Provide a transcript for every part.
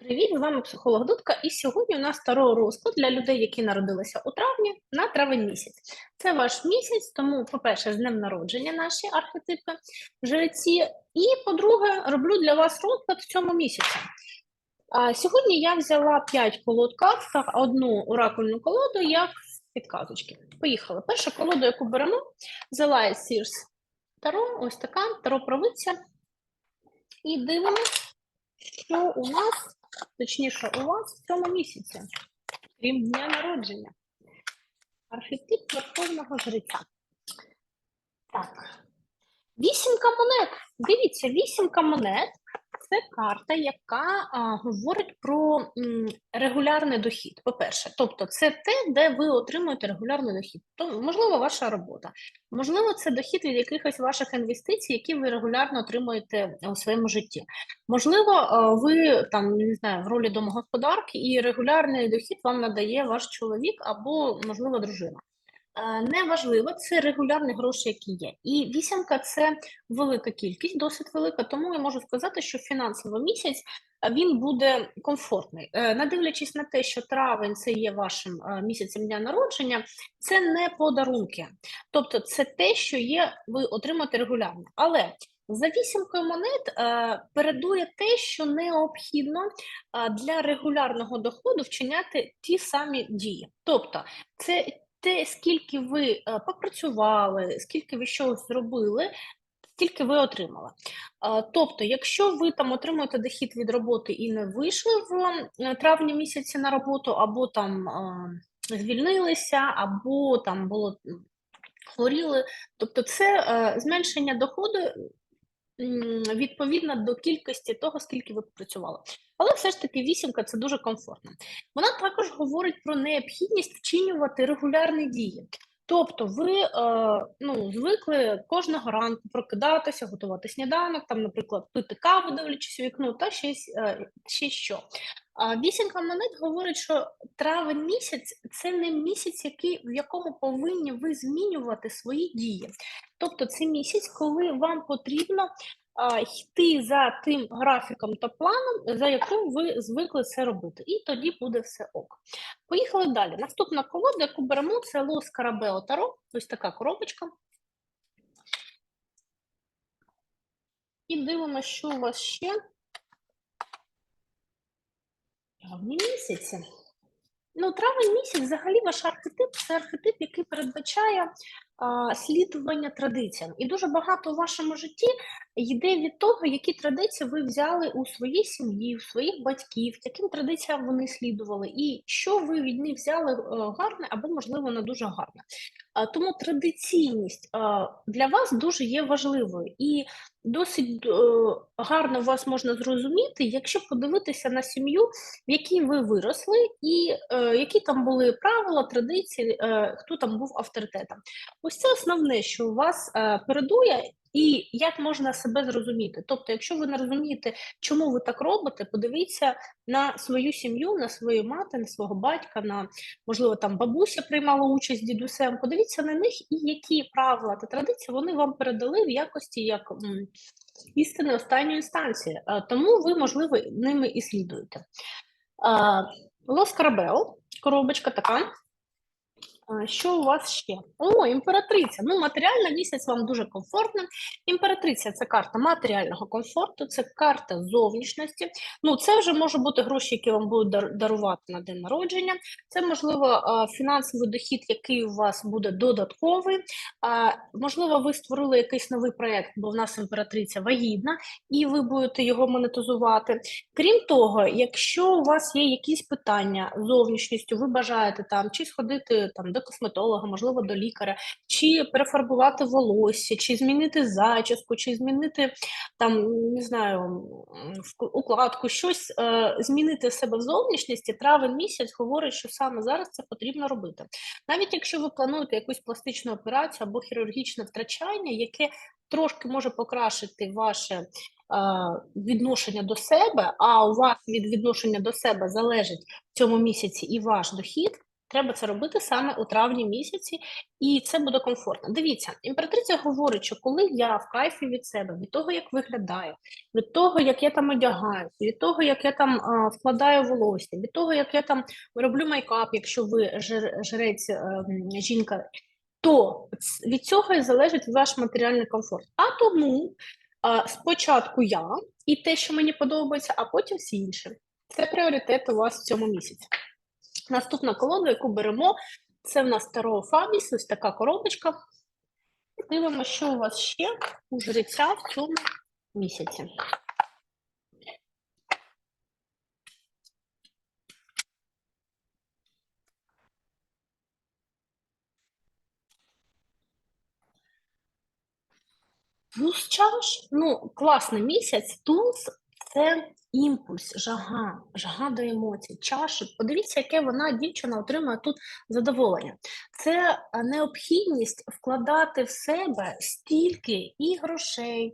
Привіт, з вами психолог Дудка. І сьогодні у нас старий розклад для людей, які народилися у травні на травень місяць. Це ваш місяць, тому, по-перше, з днем народження наші архетипи жреці. І, по-друге, роблю для вас розклад в цьому місяці. А, сьогодні я взяла 5 колод карт та одну оракульну колоду як підказочки. Поїхали. Перша колода, яку беремо, взяла Sears Таро, ось така, Таро провидця. І дивимось, що у нас точніше, у вас в цьому місяці, крім дня народження. Архетип Верховного Жреця. Так. Вісімка монет. Дивіться, вісімка монет це карта, яка а, говорить про м, регулярний дохід. По-перше, тобто це те, де ви отримуєте регулярний дохід. То, можливо, ваша робота. Можливо, це дохід від якихось ваших інвестицій, які ви регулярно отримуєте у своєму житті. Можливо, ви там не знаю в ролі домогосподарки, і регулярний дохід вам надає ваш чоловік або, можливо, дружина. Е, Неважливо, це регулярні гроші, які є. І вісімка це велика кількість, досить велика. Тому я можу сказати, що фінансовий місяць е, він буде комфортний. Е, Не дивлячись на те, що травень це є вашим місяцем дня народження, це не подарунки. Тобто, це те, що є, ви отримаєте регулярно. Але за вісімкою монет передує те, що необхідно для регулярного доходу вчиняти ті самі дії. Тобто, це те, скільки ви е, попрацювали, скільки ви щось зробили, стільки ви отримали. Е, Тобто, якщо ви там отримуєте дохід від роботи і не вийшли в е, травні місяці на роботу, або там звільнилися, або там було хворіли, тобто це зменшення доходу м, відповідно до кількості того, скільки ви попрацювали. Але все ж таки вісімка це дуже комфортно. Вона також говорить про необхідність вчинювати регулярні дії. Тобто ви е, ну, звикли кожного ранку прокидатися, готувати сніданок, там, наприклад, пити каву, дивлячись вікно, та ще, е, ще що. А вісімка монет говорить, що травень місяць це не місяць, який, в якому повинні ви змінювати свої дії. Тобто це місяць, коли вам потрібно а, йти за тим графіком та планом, за яким ви звикли це робити, і тоді буде все ок. Поїхали далі. Наступна колода, яку беремо, це Лос Карабео Таро, ось така коробочка. І дивимося, що у вас ще. Травні місяці. Ну, травень місяць взагалі ваш архетип це архетип, який передбачає слідування традиціям. І дуже багато у вашому житті йде від того, які традиції ви взяли у своїй сім'ї, у своїх батьків, яким традиціям вони слідували, і що ви від них взяли е, гарне або, можливо, не дуже гарне. Тому традиційність для вас дуже є важливою. І досить е, гарно вас можна зрозуміти, якщо подивитися на сім'ю, в якій ви виросли, і е, які там були правила, традиції, хто там був авторитетом. Ось це основне, що у вас е, передує, і як можна себе зрозуміти. Тобто, якщо ви не розумієте, чому ви так робите, подивіться на свою сім'ю, на свою мати, на свого батька, на можливо там бабуся приймала участь дідусем. Подивіться на них і які правила та традиції вони вам передали в якості як істини останньої інстанції. Е, Тому ви, можливо, ними і слідуєте. Лос Карабео, коробочка така. Що у вас ще? О, імператриця. Ну, матеріальний місяць вам дуже комфортно. Імператриця це карта матеріального комфорту, це карта зовнішності. Ну, це вже може бути гроші, які вам будуть дарувати на день народження. Це, можливо, фінансовий дохід, який у вас буде додатковий. Можливо, ви створили якийсь новий проєкт, бо в нас імператриця вагітна, і ви будете його монетизувати. Крім того, якщо у вас є якісь питання зовнішністю, ви бажаєте там чи сходити там до косметолога, можливо, до лікаря, чи перефарбувати волосся, чи змінити зачіску, чи змінити там, не знаю, укладку, щось е, змінити себе в зовнішності, травень місяць говорить, що саме зараз це потрібно робити. Навіть якщо ви плануєте якусь пластичну операцію або хірургічне втрачання, яке трошки може покращити ваше е, відношення до себе, а у вас від відношення до себе залежить в цьому місяці і ваш дохід, Треба це робити саме у травні місяці, і це буде комфортно. Дивіться, імператриця говорить, що коли я в кайфі від себе, від того, як виглядаю, від того, як я там одягаюся, від того, як я там а, вкладаю волосся, від того, як я там роблю майкап, якщо ви жрець, е, м, жінка, то від цього і залежить ваш матеріальний комфорт. А тому а, спочатку я і те, що мені подобається, а потім всі інші. Це пріоритет у вас в цьому місяці. Наступна колода, яку беремо, це в нас Таро Фабіс, ось така коробочка. Дивимося, що у вас ще у жреця в цьому місяці. Туз чаш, ну, класний місяць. Туз це імпульс, жага, жага до емоцій, чашу. Подивіться, яке вона, дівчина, отримує тут задоволення. Це е, необхідність вкладати в себе стільки і грошей,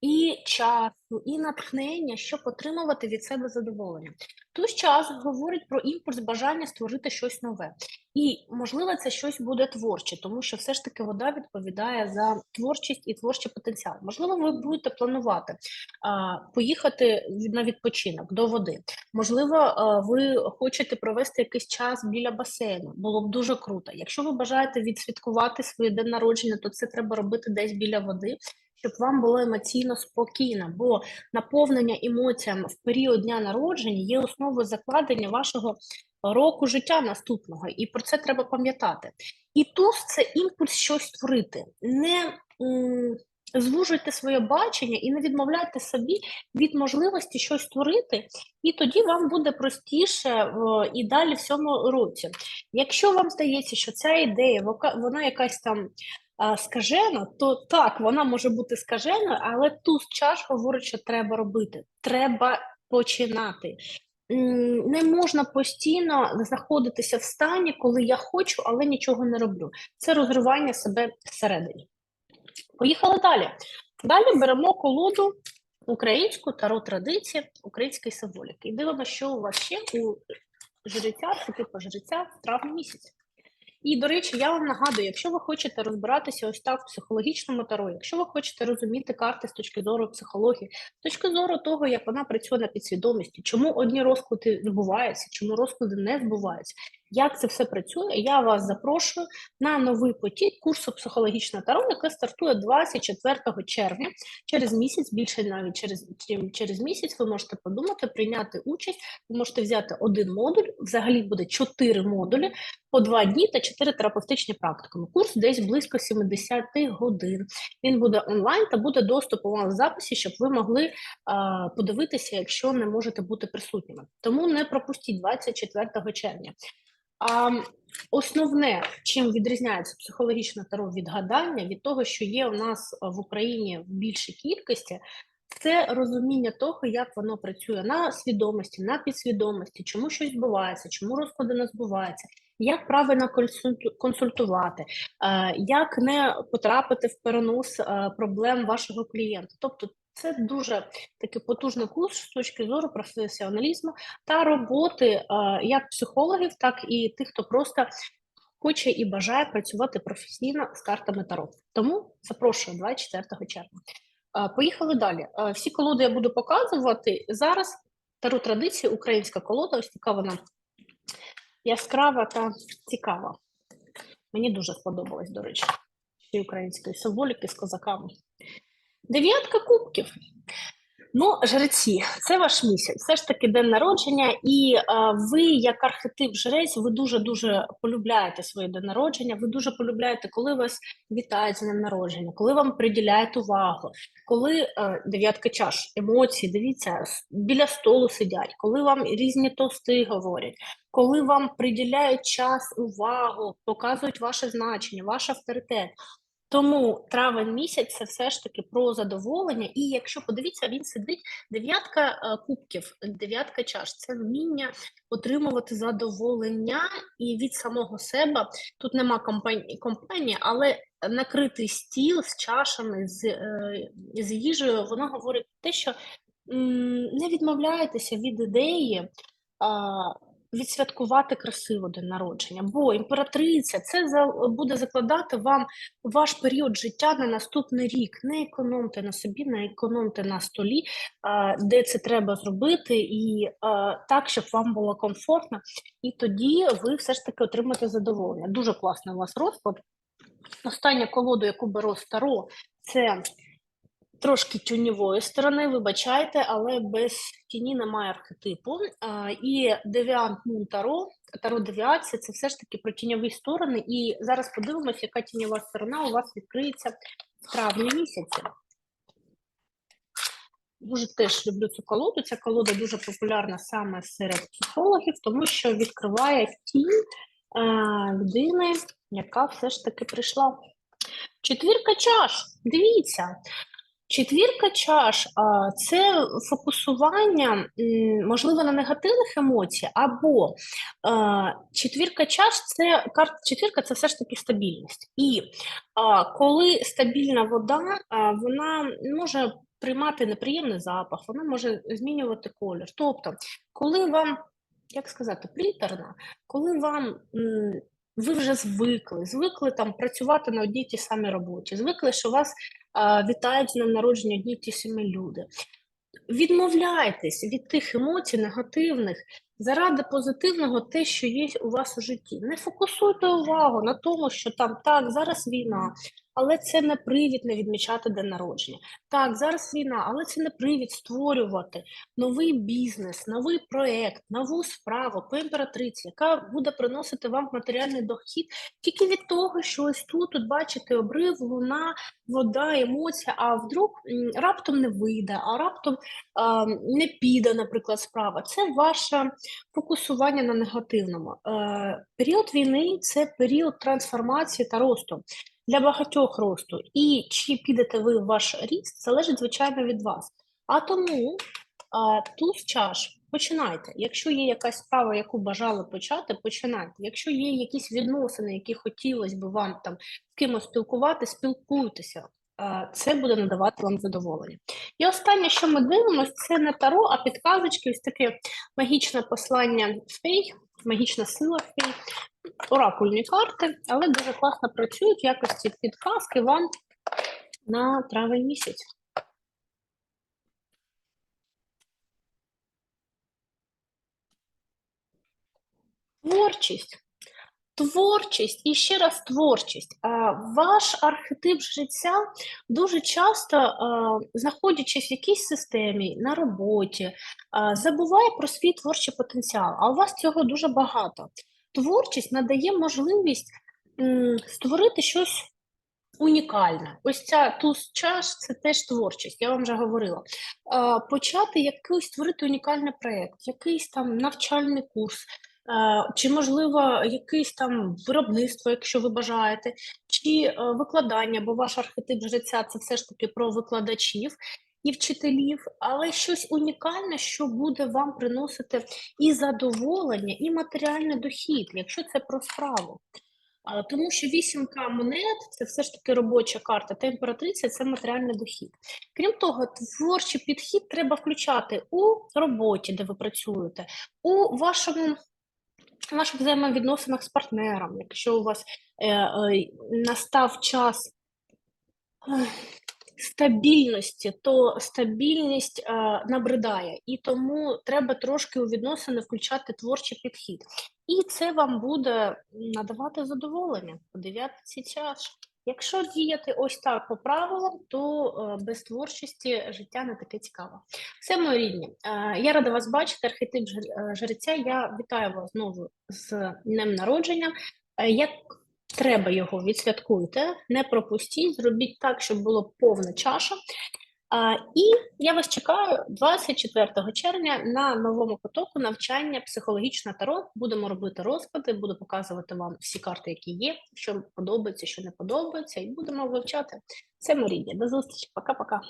і часу, і натхнення, щоб отримувати від себе задоволення. Туз час говорить про імпульс бажання створити щось нове. І, можливо, це щось буде творче, тому що все ж таки вода відповідає за творчість і творчий потенціал. Можливо, ви будете планувати а, поїхати на відпочинок до води. Можливо, а, ви хочете провести якийсь час біля басейну. Було б дуже круто. Якщо ви бажаєте відсвяткувати своє день народження, то це треба робити десь біля води. Щоб вам було емоційно спокійно, бо наповнення емоціями в період дня народження є основою закладення вашого року життя наступного, і про це треба пам'ятати. І туз це імпульс щось створити. Не звужуйте своє бачення і не відмовляйте собі від можливості щось створити, і тоді вам буде простіше е, і далі в цьому році. Якщо вам здається, що ця ідея вона якась там скажена, то так, вона може бути скаженою, але туз чаш говорить, що треба робити. Треба починати. Не можна постійно знаходитися в стані, коли я хочу, але нічого не роблю. Це розривання себе всередині. Поїхали далі. Далі беремо колоду українську таро традиції української символіки. І дивимося, що у вас ще у жреця, архетипу жреця в травні місяці. І, до речі, я вам нагадую, якщо ви хочете розбиратися ось так в психологічному таро, якщо ви хочете розуміти карти з точки зору психології, з точки зору того, як вона працює на підсвідомості, чому одні розклади збуваються, чому розклади не збуваються, як це все працює, я вас запрошую на новий потік курсу психологічного таро, який стартує 24 червня. Через місяць, більше навіть через, через місяць, ви можете подумати, прийняти участь, ви можете взяти один модуль, взагалі буде 4 модулі по 2 дні та 4 терапевтичні практикуми. Курс десь близько 70 годин. Він буде онлайн та буде доступ у вас в записі, щоб ви могли а, подивитися, якщо не можете бути присутніми. Тому не пропустіть 24 червня. А основне, чим відрізняється психологічне таро від гадання, від того, що є у нас в Україні в більшій кількості, це розуміння того, як воно працює на свідомості, на підсвідомості, чому щось збувається, чому розклади не збуваються, як правильно консультувати, е, як не потрапити в перенос е, проблем вашого клієнта. Тобто це дуже такий потужний курс з точки зору професіоналізму та роботи як психологів, так і тих, хто просто хоче і бажає працювати професійно з картами Таро. Тому запрошую 24 червня. Поїхали далі. Всі колоди я буду показувати. Зараз Таро традиції, українська колода, ось така вона яскрава та цікава. Мені дуже сподобалось, до речі, ще й української символіки з козаками. Дев'ятка кубків. Ну, жреці, це ваш місяць, все ж таки день народження, і е, ви, як архетип жрець, ви дуже-дуже полюбляєте своє день народження, ви дуже полюбляєте, коли вас вітають з днем народження, коли вам приділяють увагу, коли е, дев'ятка чаш, емоції, дивіться, біля столу сидять, коли вам різні тости говорять, коли вам приділяють час, увагу, показують ваше значення, ваш авторитет. Тому травень місяць це все ж таки про задоволення. І якщо подивіться, він сидить дев'ятка е, кубків, дев'ятка чаш. Це вміння отримувати задоволення і від самого себе. Тут нема компанії, компанії але накритий стіл з чашами, з, е, з їжею, воно говорить те, що не відмовляйтеся від ідеї. Відсвяткувати красиво день народження, бо імператриця це буде закладати вам ваш період життя на наступний рік. Не економте на собі, не економте на столі, де це треба зробити, і так, щоб вам було комфортно, і тоді ви все ж таки отримаєте задоволення. Дуже класний у вас розклад. Остання колоду, яку беру стару, це трошки тюньової сторони, вибачайте, але без тіні немає архетипу. А, і девіант Мун Таро, Таро девіація це все ж таки про тіньові сторони. І зараз подивимося, яка тіньова сторона у вас відкриється в травні місяці. Дуже теж люблю цю колоду. Ця колода дуже популярна саме серед психологів, тому що відкриває тінь е, людини, яка все ж таки прийшла. Четвірка чаш. Дивіться. Четвірка чаш це фокусування, можливо, на негативних емоцій, або четвірка чаш це карта четвірка це все ж таки стабільність. І коли стабільна вода, вона може приймати неприємний запах, вона може змінювати колір. Тобто, коли вам, як сказати, приторно, коли вам ви вже звикли, звикли там працювати на одній тій самій роботі, звикли, що вас а, вітають днем народження одні ті самі люди. Відмовляйтесь від тих емоцій негативних заради позитивного те, що є у вас у житті. Не фокусуйте увагу на тому, що там так, зараз війна, але це не привід не відмічати день народження. Так, зараз війна, але це не привід створювати новий бізнес, новий проект, нову справу по імператриці, яка буде приносити вам матеріальний дохід тільки від того, що ось тут, тут бачите обрив, луна, вода, емоція, а вдруг раптом не вийде, а раптом а, не піде, наприклад, справа. Це ваше фокусування на негативному. Е, період війни це період трансформації та росту для багатьох росту. І чи підете ви в ваш ріст, залежить, звичайно, від вас. А тому а, туз чаш. Починайте. Якщо є якась справа, яку бажали почати, починайте. Якщо є якісь відносини, які хотілося б вам там з кимось спілкувати, спілкуйтеся. А, Це буде надавати вам задоволення. І останнє, що ми дивимося, це не таро, а підказочки, ось таке магічне послання фей, магічна сила фей, оракульні карти, але дуже класно працюють в якості підказки вам на травень місяць. Творчість. Творчість і ще раз творчість. Ваш архетип життя дуже часто, знаходячись в якійсь системі на роботі, забуває про свій творчий потенціал. А у вас цього дуже багато. Творчість надає можливість створити щось унікальне. Ось ця туз чаш це теж творчість, я вам вже говорила. Почати якийсь створити унікальний проєкт, якийсь там навчальний курс. Е, Чи, можливо, якесь там виробництво, якщо ви бажаєте, чи е, викладання, бо ваш архетип життя це все ж таки про викладачів і вчителів, але щось унікальне, що буде вам приносити і задоволення, і матеріальний дохід, якщо це про справу. А, Тому що вісімка монет це все ж таки робоча карта, та імператриця це матеріальний дохід. Крім того, творчий підхід треба включати у роботі, де ви працюєте, у вашому в наших взаємовідносинах з партнером, якщо у вас е, е, настав час е, стабільності, то стабільність е, набридає, і тому треба трошки у відносини включати творчий підхід. І це вам буде надавати задоволення по дев'ятці чаш. Якщо діяти ось так по правилам, то е, без творчості життя не таке цікаве. Все, мої рідні. Е, я рада вас бачити. Архетип жр- е, жреця. Я вітаю вас знову з днем народження. Як треба його відсвяткуйте, не пропустіть, зробіть так, щоб було повна чаша. І я вас чекаю 24 червня на новому потоку навчання психологічна таро. Будемо робити розклади, буду показувати вам всі карти, які є, що подобається, що не подобається, і будемо вивчати. Це Марія. До зустрічі. Пока-пока.